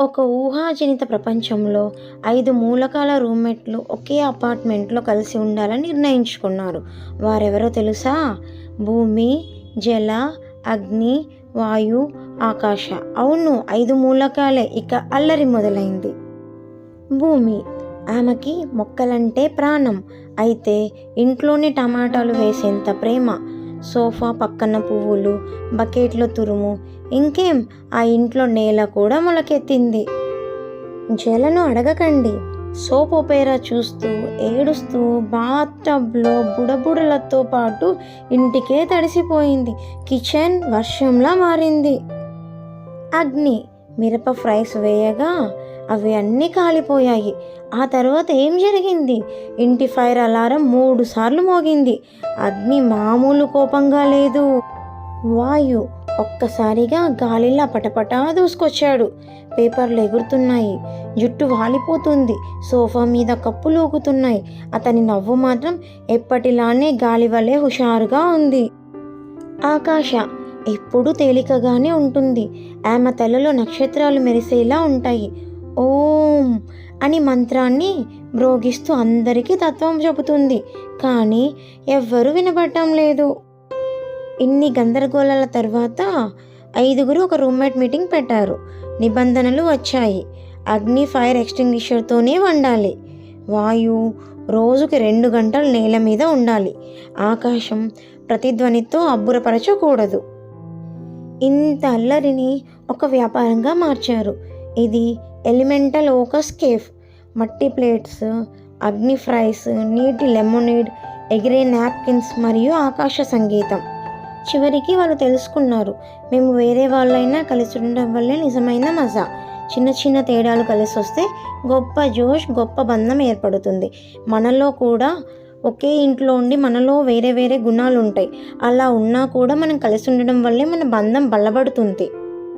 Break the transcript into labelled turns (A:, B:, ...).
A: ఒక ఊహాజనిత ప్రపంచంలో ఐదు మూలకాల రూమ్మేట్లు ఒకే అపార్ట్మెంట్లో కలిసి ఉండాలని నిర్ణయించుకున్నారు. వారెవరో తెలుసా? భూమి జల అగ్ని వాయు ఆకాశ. అవును ఐదు మూలకాలే ఇక అల్లరి మొదలైంది. భూమి ఆమెకి మొక్కలంటే ప్రాణం. అయితే ఇంట్లోనే టమాటాలు వేసేంత ప్రేమ. సోఫా పక్కన పువ్వులు బకెట్లో తురుము ఇంకేం? ఆ ఇంట్లో నేల కూడా మొలకెత్తింది. జలను అడగకండి. సోప్ ఒపేరా చూస్తూ ఏడుస్తూ బాత్ టబ్లో బుడబుడలతో పాటు ఇంటికే తడిసిపోయింది. కిచెన్ వర్షంలా మారింది. అగ్ని మిరప ఫ్రైస్ వేయగా అవి అన్నీ కాలిపోయాయి. ఆ తర్వాత ఏం జరిగింది? ఇంటి ఫైర్ అలారం మూడు సార్లు మోగింది. అగ్ని మామూలు కోపంగా లేదు. వాయు ఒక్కసారిగా గాలిలా పటపటా దూసుకొచ్చాడు. పేపర్లు ఎగురుతున్నాయి. జుట్టు వాలిపోతుంది. సోఫా మీద కప్పులు ఊగుతున్నాయి. అతని నవ్వు మాత్రం ఎప్పటిలానే గాలి వలె హుషారుగా ఉంది. ఆకాశ ఎప్పుడూ తేలికగానే ఉంటుంది. ఆమె తలలో నక్షత్రాలు మెరిసేలా ఉంటాయి. ఓం అని మంత్రాన్ని మ్రోగిస్తూ అందరికీ తత్వం చెబుతుంది. కానీ ఎవ్వరూ వినపడటం లేదు. ఇన్ని గందరగోళాల తర్వాత ఐదుగురు ఒక రూమ్మేట్ మీటింగ్ పెట్టారు. నిబంధనలు వచ్చాయి. అగ్ని ఫైర్ ఎక్స్టింగ్విషర్తోనే వండాలి. వాయు రోజుకి రెండు గంటలు నేల మీద ఉండాలి. ఆకాశం ప్రతిధ్వనితో అబ్బురపరచకూడదు. ఇంత అల్లరిని ఒక వ్యాపారంగా మార్చారు. ఇది ఎలిమెంటల్ ఓకస్ కేఫ్. మట్టి ప్లేట్స్ అగ్ని ఫ్రైస్ నీటి లెమోనేడ్ ఎగిరే నాప్కిన్స్ మరియు ఆకాశ సంగీతం. చివరికి వాళ్ళు తెలుసుకున్నారు మేము వేరే వాళ్ళైనా కలిసి ఉండడం వల్లే నిజమైన మజా. చిన్న చిన్న తేడాలు కలిసి వస్తే గొప్ప జోష్ గొప్ప బంధం ఏర్పడుతుంది. మనలో కూడా ఒకే ఇంట్లో ఉండి మనలో వేరే వేరే గుణాలు ఉంటాయి అలా ఉన్నా కూడా మనం కలిసి ఉండడం వల్లే మన బంధం బలపడుతుంది.